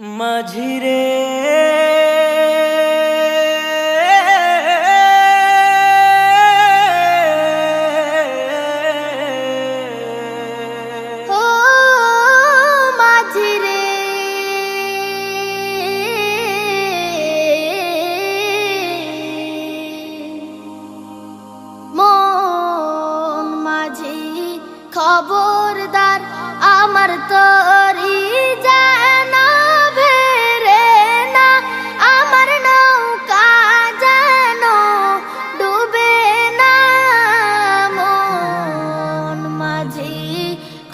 মাঝিরে। খবরদার আমার তরি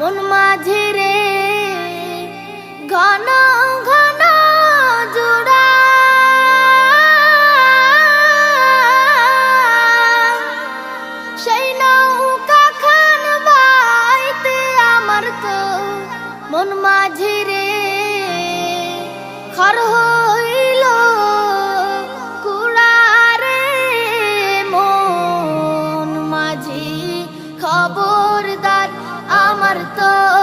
মন মাঝে রে, ঘন ঘন সেই নৌকা খান বাইতে আমার তো মন মাঝে রে, খর হইল কুড়ারে। মন মাঝি খবর わると